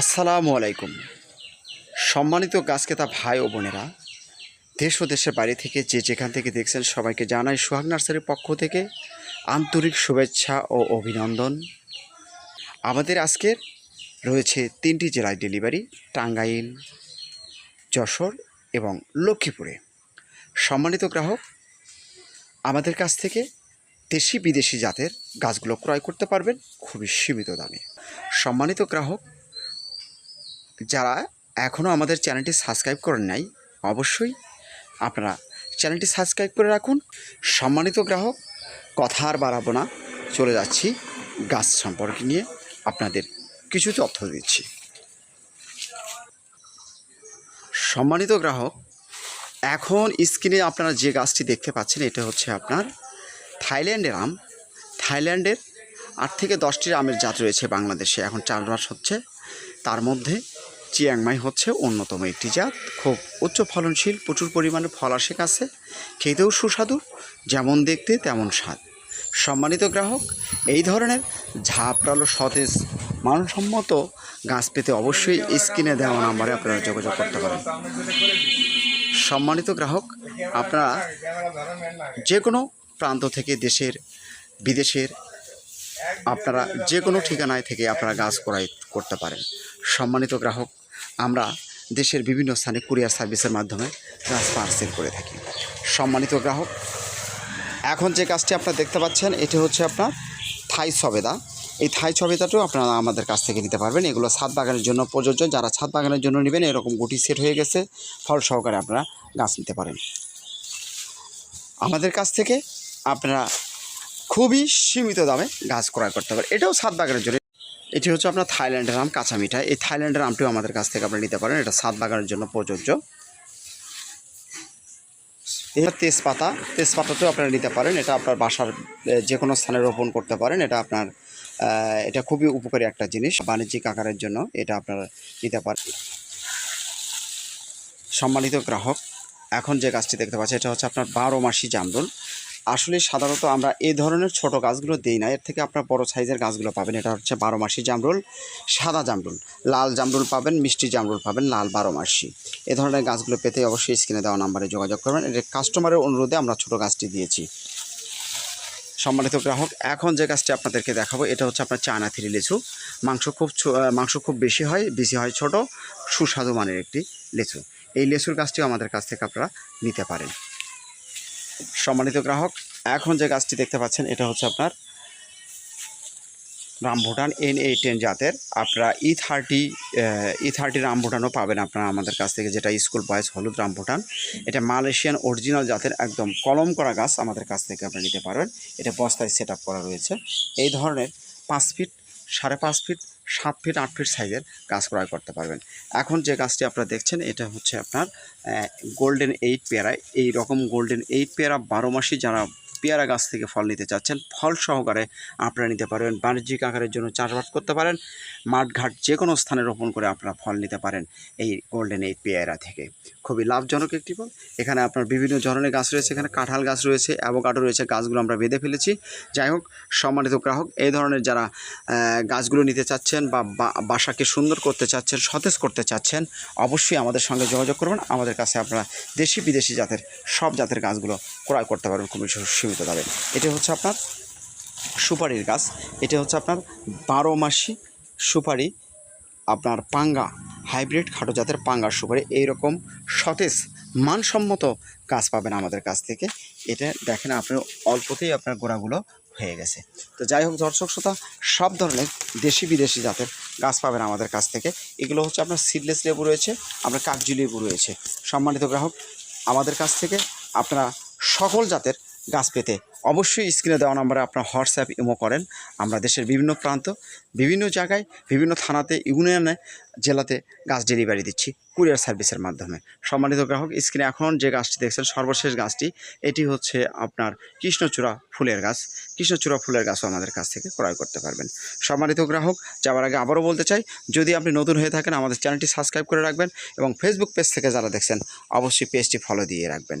আসসালামু আলাইকুম। সম্মানিত গাছকেতা ভাই ও বোনেরা, দেশ ও দেশের বাইরে থেকে যে যেখান থেকে দেখছেন সবাইকে জানাই সোহাগ নার্সারির পক্ষ থেকে আন্তরিক শুভেচ্ছা ও অভিনন্দন। আমাদের আজকের রয়েছে তিনটি জেলায় ডেলিভারি, টাঙ্গাইল, যশোর এবং লক্ষ্মীপুরে। সম্মানিত গ্রাহক, আমাদের কাছ থেকে দেশি বিদেশি জাতের গাছগুলো ক্রয় করতে পারবেন খুবই সীমিত দামে। সম্মানিত গ্রাহক যারা এখনও আমাদের চ্যানেলটি সাবস্ক্রাইব করেন নাই, অবশ্যই আপনারা চ্যানেলটি সাবস্ক্রাইব করে রাখুন। সম্মানিত গ্রাহক, কথা আর বাড়াবো না। চলে যাচ্ছি গাছ সম্পর্কে নিয়ে আপনাদের কিছু তথ্য দিচ্ছি। সম্মানিত গ্রাহক, এখন স্ক্রিনে আপনারা যে গাছটি দেখতে পাচ্ছেন, এটা হচ্ছে আপনার থাইল্যান্ডের আম। থাইল্যান্ডের আট থেকে দশটি আমের জাত রয়েছে বাংলাদেশে। এখন চাষবাস হচ্ছে তার মধ্যে চিয়াংমাই হচ্ছে অন্যতম একটি জাত। খুব উচ্চ ফলনশীল, প্রচুর পরিমাণে ফল আসে কাছে, খেতেও সুস্বাদু, যেমন দেখতে তেমন স্বাদ। সম্মানিত গ্রাহক, এই ধরনের ঝাপড়ালো সতেজ, মানসম্মত গাছ পেতে অবশ্যই স্ক্রিনে দেওয়া নাম্বারে আপনারা যোগাযোগ করতে পারেন। সম্মানিত গ্রাহক, আপনারা যে কোনো প্রান্ত থেকে দেশের, বিদেশের, আপনারা যে কোনো ঠিকানায় থেকে আপনারা গাছ ক্রয় করতে পারেন। সম্মানিত গ্রাহক আমরা দেশের বিভিন্ন স্থানে কুরিয়ার সার্ভিসের মাধ্যমে গাছ পার্সেল করে থাকি। সম্মানিত গ্রাহক, এখন যে গাছটি আপনারা দেখতে পাচ্ছেন, এটি হচ্ছে আপনার থাই সবেদা। এই থাই সবেদাটাও আপনারা আমাদের কাছ থেকে নিতে পারবেন। এগুলো ছাদ বাগানের জন্য প্রযোজ্য। যারা ছাদ বাগানের জন্য নেবেন, এরকম গুটি সেট হয়ে গেছে। ফল সহকারে আপনারা গাছ নিতে পারেন। আমাদের কাছ থেকে আপনারা খুবই সীমিত দামে গাছ ক্রয় করতে পারেন। এটাও ছাদ বাগানের জন্য এটি হচ্ছে আপনার থাইল্যান্ডের আম, কাঁচা মিঠা এই থাইল্যান্ডের আমটিও আমাদের কাছ থেকে আপনি নিতে পারেন। এটা ছাদ বাগানের জন্য প্রযোজ্য। এটা তেজপাতা। তেজপাতাতেও আপনারা নিতে পারেন। এটা আপনার বাসার যে কোনো স্থানে রোপণ করতে পারেন। এটা আপনার এটা খুবই উপকারী একটা জিনিস বাণিজ্যিক আকারের জন্য। এটা আপনারা নিতে পারেন। সম্মানিত গ্রাহক, এখন যে গাছটি দেখতে পাচ্ছি এটা হচ্ছে আপনার বারো মাসি জামরুল। আসলে সাধারণত আমরা এই ধরনের ছোট গাছগুলো দিই না। এর থেকে আপনার বড় সাইজের গাছগুলো পাবেন। এটা হচ্ছে বারো মাসি জামরুল, সাদা জামরুল। লাল জামরুল পাবেন, মিষ্টি জামরুল পাবেন, লাল বারো মাসি। এ ধরনের গাছগুলো পেতে অবশ্যই স্ক্রিনে দেওয়া নাম্বারে যোগাযোগ করবেন। এটা কাস্টমারের অনুরোধে আমরা ছোট গাছটি দিয়েছি। সম্মানিত গ্রাহক, এখন যে গাছটি আপনাদেরকে দেখাবো, এটা হচ্ছে আপনার চায়না থ্রি লিচু। মাংস খুব মাংস খুব বেশি হয় বেশি হয় ছোট, সুস্বাদু মানের একটি লিচু। এই লেচুর গাছটিও আমাদের কাছ থেকে আপনারা নিতে পারেন। সম্মানিত গ্রাহক, এখন যে গাছটি দেখতে পাচ্ছেন, এটা হচ্ছে আপনার রামভুটান এন এই টেন জাতের। আপনারা ই থার্টি ই থার্টি রামভুটানও পাবেন আপনারা আমাদের কাছ থেকে, যেটা স্কুল বয়স হলুদ রামভুটান। এটা মালয়েশিয়ান অরিজিনাল জাতের একদম কলম করা গাছ আমাদের কাছ থেকে আপনারা নিতে পারবেন। এটা বস্তায় সেট করা রয়েছে। এই ধরনের পাঁচ ফিট সাড়ে পাঁচ ফিট সাত ফিট আট ফিট সাইজের গাছ ক্রয় করতে পারবেন। এখন যে গাছটি আপনারা দেখছেন, এটা হচ্ছে আপনার গোল্ডেন এইট পেয়ারা। এই রকম গোল্ডেন এইট পেয়ারা বারো মাসই যারা পেয়ারা গাছ থেকে ফল নিতে চাচ্ছেন, ফল সহকারে আপনারা নিতে পারবেন। বাণিজ্যিক আকারের জন্য চাষবাস করতে পারেন, মাঠঘাট যে কোনো স্থানে রোপণ করে আপনারা ফল নিতে পারেন এই গোল্ডেন এই পেয়ারা থেকে। খুবই লাভজনক একটি ফল। এখানে আপনার বিভিন্ন ধরনের গাছ রয়েছে, এখানে কাঁঠাল গাছ রয়েছে, অ্যাভোকাডো রয়েছে, গাছগুলো আমরা বেঁধে ফেলেছি। যাই হোক, সম্মানিত গ্রাহক, এই ধরনের যারা গাছগুলো নিতে চাচ্ছেন বা- বাসাকে সুন্দর করতে চাচ্ছেন, সতেজ করতে চাচ্ছেন, অবশ্যই আমাদের সঙ্গে যোগাযোগ করবেন। আমাদের কাছে আপনারা দেশি বিদেশি জাতের, সব জাতের গাছগুলো ক্রয় করতে পারবেন খুবই সীমিত দামে। এটা হচ্ছে আপনার সুপারির গাছ। এটা হচ্ছে আপনার বারো মাসি সুপারি, আপনার পাঙ্গা, হাইব্রিড খাটো জাতের পাঙ্গার সুপারি। এইরকম সতেজ, মানসম্মত গাছ পাবেন আমাদের কাছ থেকে। এটা দেখেন আপনি, অল্পতেই আপনার গোড়াগুলো হয়ে গেছে। তো যাই হোক দর্শক শ্রোতা, সব ধরনের দেশি বিদেশি জাতের গাছ পাবেন আমাদের কাছ থেকে। এগুলো হচ্ছে আপনার সিডলেস লেবু রয়েছে, আপনার কাগজি লেবু রয়েছে। সম্মানিত গ্রাহক, আমাদের কাছ থেকে আপনারা সকল জাতের গাছ পেতে অবশ্যই স্ক্রিনে দেওয়া নম্বরে আপনার হোয়াটসঅ্যাপ ইমো করেন। আমরা দেশের বিভিন্ন প্রান্ত, বিভিন্ন জায়গায়, বিভিন্ন থানাতে, ইউনিয়নে, জেলাতে গাছ ডেলিভারি দিচ্ছি কুরিয়ার সার্ভিসের মাধ্যমে। সম্মানিত গ্রাহক, স্ক্রিনে এখন যে গাছটি দেখছেন, সর্বশেষ গাছটি, এটি হচ্ছে আপনার কৃষ্ণচূড়া ফুলের গাছ। কৃষ্ণচূড়া ফুলের গাছও আমাদের কাছ থেকে ক্রয় করতে পারবেন। সম্মানিত গ্রাহক, যাওয়ার আগে আবারও বলতে চাই, যদি আপনি নতুন হয়ে থাকেন, আমাদের চ্যানেলটি সাবস্ক্রাইব করে রাখবেন এবং ফেসবুক পেজ থেকে যারা দেখছেন, অবশ্যই পেজটি ফলো দিয়ে রাখবেন।